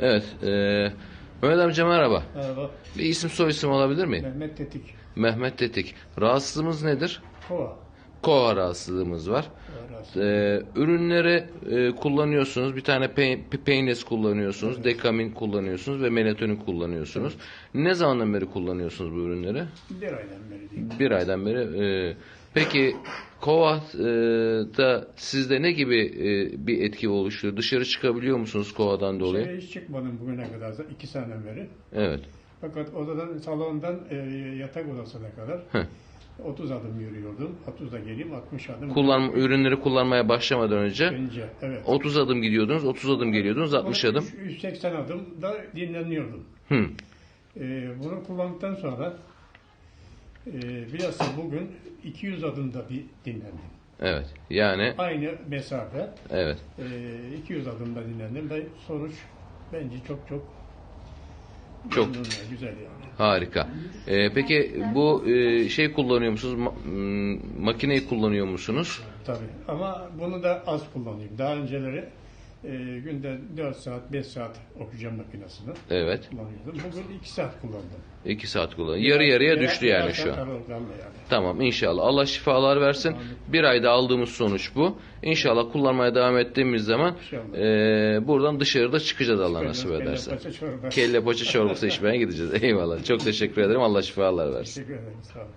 Evet. E, Mehmet amca merhaba. Merhaba. Bir isim soy isim alabilir miyim? Mehmet Tetik. Mehmet Tetik. Rahatsızlığımız nedir? Kova. Koa rahatsızlığımız var. Ee, ürünleri e, kullanıyorsunuz. Bir tane pe- pe- Peynes kullanıyorsunuz. Dekamin kullanıyorsunuz ve melatonin kullanıyorsunuz. Ne zamandan beri kullanıyorsunuz bu ürünleri? Bir aydan beri değil. Bir aydan beri. Ee, peki Kova'da sizde ne gibi e, bir etki oluşturuyor? Dışarı çıkabiliyor musunuz Kova'dan dolayı? Dışarıya hiç çıkmadım bugüne kadar. da, iki seneden beri. Evet. Fakat odadan, salondan e, yatak odasına kadar Heh. 30 adım yürüyordum. 30 da geleyim 60 adım. Kullan ürünleri kullanmaya başlamadan önce Önce, evet. 30 adım gidiyordunuz, 30 adım geliyordunuz, 60 adım. 180 adım da dinleniyordum. Hı. E, bunu kullandıktan sonra e, bilhassa bugün 200 adımda bir dinlendim. Evet. Yani Aynı mesafe. evet. E, 200 adımda dinlendim ve sonuç bence çok çok Çok. güzel yani. Harika. Ee, peki bu e, şey kullanıyor musunuz? Ma- makineyi kullanıyor musunuz? Tabii ama bunu da az kullanayım. Daha önceleri e, günde 4 saat 5 saat okuyacağım makinesini Evet. kullanıyordum. Bugün 2 saat kullandım. 2 saat kullan. Yarı yarıya düştü yani şu an. yani. Tamam inşallah. Allah şifalar versin. Bir ayda aldığımız sonuç bu. İnşallah kullanmaya devam ettiğimiz zaman İnşallah. e, buradan dışarıda çıkacağız Allah nasip Kelle ederse. paça çorba. Kelle paça çorbası içmeye gideceğiz. Eyvallah. Çok teşekkür ederim. Allah şifalar versin. Teşekkür ederim. Sağ olun.